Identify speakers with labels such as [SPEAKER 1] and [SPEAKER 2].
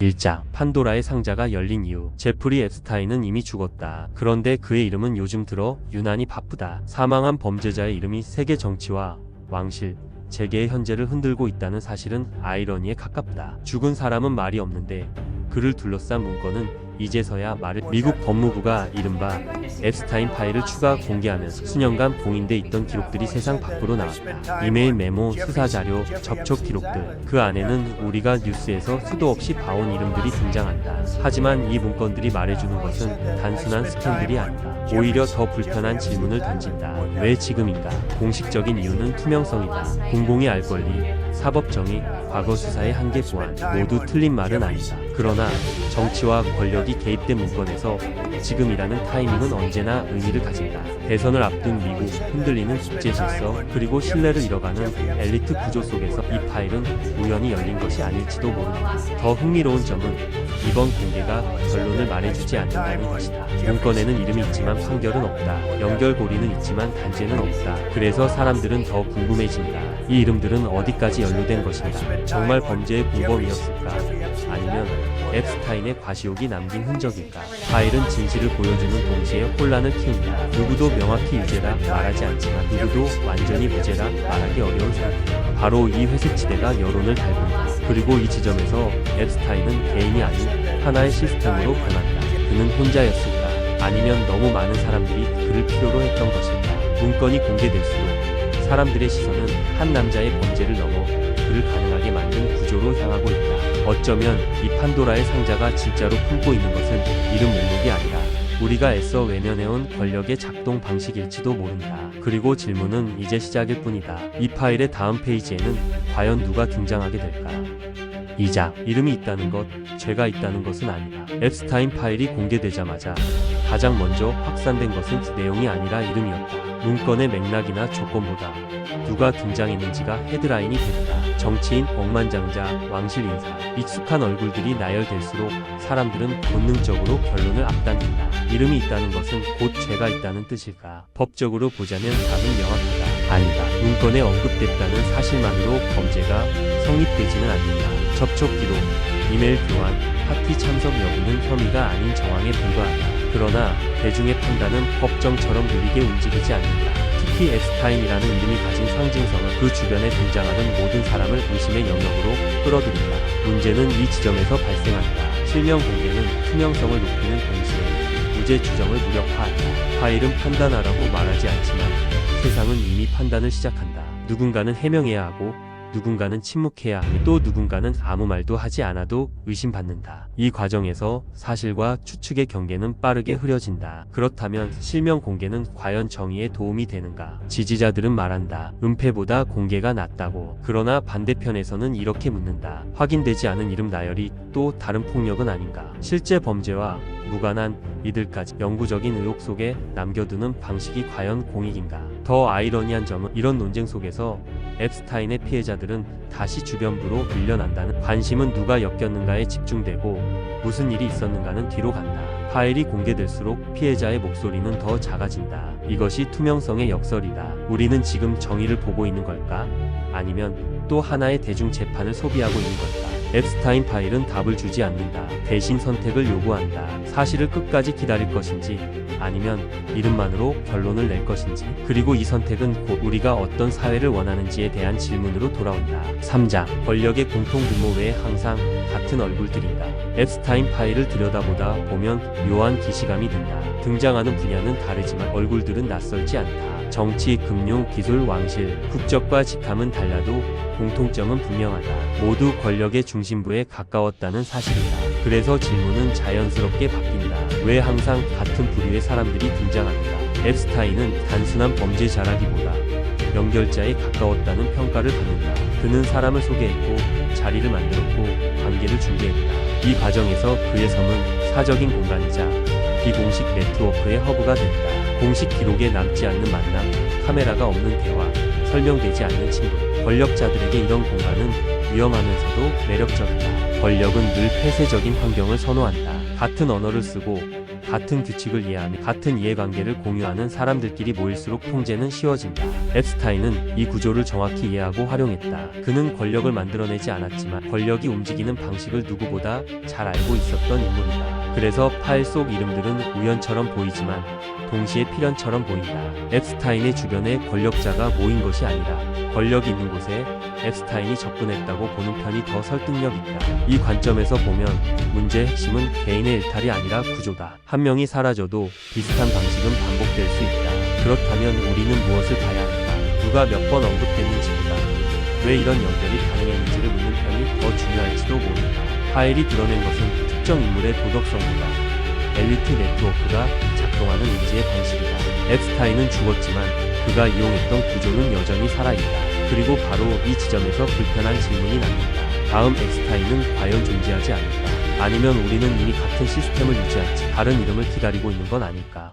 [SPEAKER 1] 1장 판도라의 상자가 열린 이후 제프리 앱스타인은 이미 죽었다. 그런데 그의 이름은 요즘 들어 유난히 바쁘다. 사망한 범죄자의 이름이 세계 정치와 왕실, 재계의 현재를 흔들고 있다는 사실은 아이러니에 가깝다. 죽은 사람은 말이 없는데 그를 둘러싼 문건은 이제서야 말을 미국 법무부가 이른바 앱스타인 파일을 추가 공개하면서 수년간 봉인돼 있던 기록들이 세상 밖으로 나왔다. 이메일 메모, 수사 자료, 접촉 기록들. 그 안에는 우리가 뉴스에서 수도 없이 봐온 이름들이 등장한다. 하지만 이 문건들이 말해주는 것은 단순한 스캔들이 아니다. 오히려 더 불편한 질문을 던진다. 왜 지금인가? 공식적인 이유는 투명성이다. 공공이 알 권리, 사법 정의, 과거 수사의 한계 보완 모두 틀린 말은 아니다. 그러나 정치와 권력이 개입된 문건에서 지금이라는 타이밍은 언제나 의미를 가진다. 대선을 앞둔 미국, 흔들리는 국제 질서, 그리고 신뢰를 잃어가는 엘리트 구조 속에서 이 파일은 우연히 열린 것이 아닐지도 모른다. 더 흥미로운 점은 이번 공개가 결론을 말해주지 않는다는 것이다. 문건에는 이름이 있지만 판결은 없다. 연결고리는 있지만 단죄는 없다. 그래서 사람들은 더 궁금해진다. 이 이름들은 어디까지 연루된 것인가? 정말 범죄의 공범이었을까? 아니면 앱스타인의 과시욕이 남긴 흔적일까? 파일은 진실을 보여주는 동시에 혼란을 키운다. 누구도 명확히 유죄라 말하지 않지만 누구도 완전히 무죄라 말하기 어려운 상태. 바로 이 회색지대가 여론을 달군다. 그리고 이 지점에서 앱스타인은 개인이 아닌 하나의 시스템으로 변한다. 그는 혼자였을까? 아니면 너무 많은 사람들이 그를 필요로 했던 것일까? 문건이 공개될수록 사람들의 시선은 한 남자의 범죄를 넘어 그를 가능하게 만든 구조로 향하고 있다. 어쩌면 이 판도라의 상자가 진짜로 품고 있는 것은 이름 목록이 아니라 우리가 애써 외면해온 권력의 작동 방식일지도 모른다. 그리고 질문은 이제 시작일 뿐이다. 이 파일의 다음 페이지에는 과연 누가 등장하게 될까? 2장 이름이 있다는 것, 죄가 있다는 것은 아니다. 앱스타인 파일이 공개되자마자 가장 먼저 확산된 것은 내용이 아니라 이름이었다. 문건의 맥락이나 조건보다 누가 등장했는지가 헤드라인이 됐다. 정치인, 억만장자, 왕실 인사, 익숙한 얼굴들이 나열될수록 사람들은 본능적으로 결론을 앞당긴다. 이름이 있다는 것은 곧 죄가 있다는 뜻일까? 법적으로 보자면 답은 명확하다. 아니다. 문건에 언급됐다는 사실만으로 범죄가 성립되지는 않는다. 접촉 기록, 이메일 교환, 파티 참석 여부는 혐의가 아닌 정황에 불과하다. 그러나 대중의 판단은 법정처럼 느리게 움직이지 않는다. 특히 에스타인이라는 이름이 가진 상징성은 그 주변에 등장하는 모든 사람을 의심의 영역으로 끌어들인다. 문제는 이 지점에서 발생한다. 실명 공개는 투명성을 높이는 동시에 무죄 추정을 무력화한다. 파일은 판단하라고 말하지 않지만 세상은 이미 판단을 시작한다. 누군가는 해명해야 하고 누군가는 침묵해야 또 누군가는 아무 말도 하지 않아도 의심받는다. 이 과정에서 사실과 추측의 경계는 빠르게 흐려진다. 그렇다면 실명 공개는 과연 정의에 도움이 되는가? 지지자들은 말한다. 은폐보다 공개가 낫다고. 그러나 반대편에서는 이렇게 묻는다. 확인되지 않은 이름 나열이 또 다른 폭력은 아닌가? 실제 범죄와 무관한 이들까지 영구적인 의혹 속에 남겨두는 방식이 과연 공익인가? 더 아이러니한 점은 이런 논쟁 속에서 앱스타인의 피해자들은 다시 주변부로 밀려난다는 관심은 누가 엮였는가에 집중되고 무슨 일이 있었는가는 뒤로 간다. 파일이 공개될수록 피해자의 목소리는 더 작아진다. 이것이 투명성의 역설이다. 우리는 지금 정의를 보고 있는 걸까? 아니면 또 하나의 대중 재판을 소비하고 있는 걸까? 앱스타인 파일은 답을 주지 않는다. 대신 선택을 요구한다. 사실을 끝까지 기다릴 것인지 아니면 이름만으로 결론을 낼 것인지 그리고 이 선택은 곧 우리가 어떤 사회를 원하는지에 대한 질문으로 돌아온다. 3장 권력의 공통 분모 외에 항상 같은 얼굴들이다. 앱스타인 파일을 들여다보다 보면 묘한 기시감이 든다. 등장하는 분야는 다르지만 얼굴들은 낯설지 않다. 정치, 금융, 기술, 왕실, 국적과 직함은 달라도 공통점은 분명하다. 모두 권력의 중심부에 가까웠다는 사실이다. 그래서 질문은 자연스럽게 바뀐다. 왜 항상 같은 부류의 사람들이 등장하는가? 앱스타인은 단순한 범죄자라기보다 연결자에 가까웠다는 평가를 받는다. 그는 사람을 소개했고 자리를 만들었고 관계를 중개했다. 이 과정에서 그의 섬은 사적인 공간이자 비공식 네트워크의 허브가 된다. 공식 기록에 남지 않는 만남, 카메라가 없는 대화, 설명되지 않는 친구. 권력자들에게 이런 공간은 위험하면서도 매력적이다. 권력은 늘 폐쇄적인 환경을 선호한다. 같은 언어를 쓰고 같은 규칙을 이해하며 같은 이해관계를 공유하는 사람들끼리 모일수록 통제는 쉬워진다. 앱스타인은 이 구조를 정확히 이해하고 활용했다. 그는 권력을 만들어내지 않았지만 권력이 움직이는 방식을 누구보다 잘 알고 있었던 인물이다. 그래서 파일 속 이름들은 우연처럼 보이지만 동시에 필연처럼 보인다. 앱스타인의 주변에 권력자가 모인 것이 아니라 권력이 있는 곳에 앱스타인이 접근했다고 보는 편이 더 설득력 있다. 이 관점에서 보면 문제의 핵심은 개인의 일탈이 아니라 구조다. 한 명이 사라져도 비슷한 방식은 반복될 수 있다. 그렇다면 우리는 무엇을 봐야 할까? 누가 몇 번 언급됐는지보다 왜 이런 연결이 가능했는지를 묻는 편이 더 중요할지도 모른다. 파일이 드러낸 것은 특정 인물의 도덕성보다 엘리트 네트워크가 작동하는 인지의 방식이다. 앱스타인은 죽었지만 그가 이용했던 구조는 여전히 살아있다. 그리고 바로 이 지점에서 불편한 질문이 남는다. 다음 앱스타인은 과연 존재하지 않을까? 아니면 우리는 이미 같은 시스템을 유지할지 다른 이름을 기다리고 있는 건 아닐까?